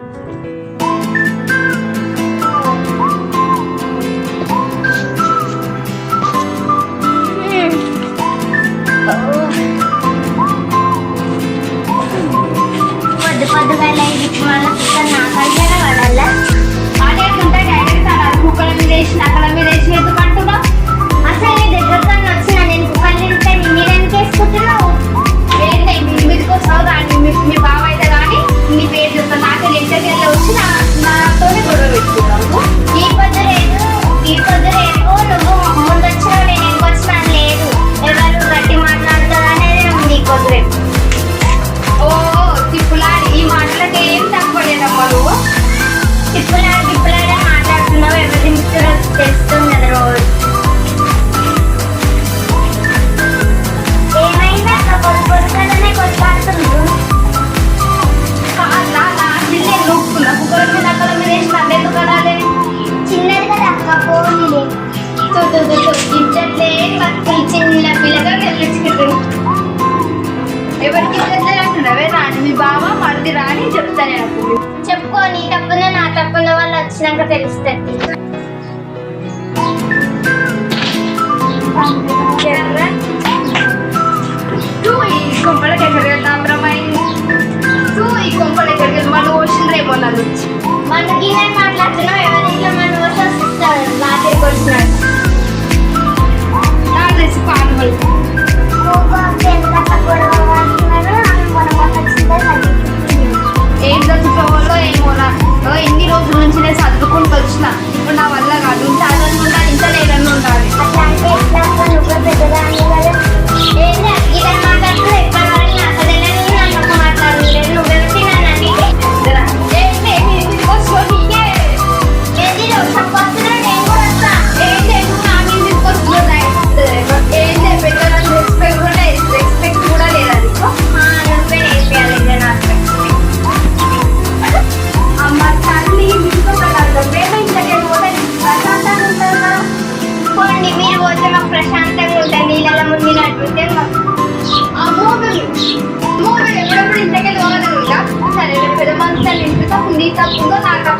Pada pada kayak gitu malah kita ఇప్పుడే ఇప్పుడే మాట్లాడుతున్నావు ఎమర్జెన్సీ తెలుస్తుంది కదా రోజు ఏమైంది అక్కడ కొద్ది కొడుకనే కొట్లాడుతున్నారు చిన్నది కదా అక్క పోనీ చూద్దాం అనుకుంటున్నావే రాని మీ బావ మరిది రాని చెప్తాను చెప్పుకోని చెప్పుకో నీ తప్పున నా తప్పున వాళ్ళు వచ్చినాక తెలుస్తుంది.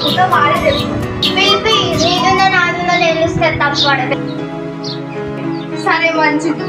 కాకుండా వాళ్ళే తెలుసుకుంటారు నీకున్న నాకున్న సరే మంచిది.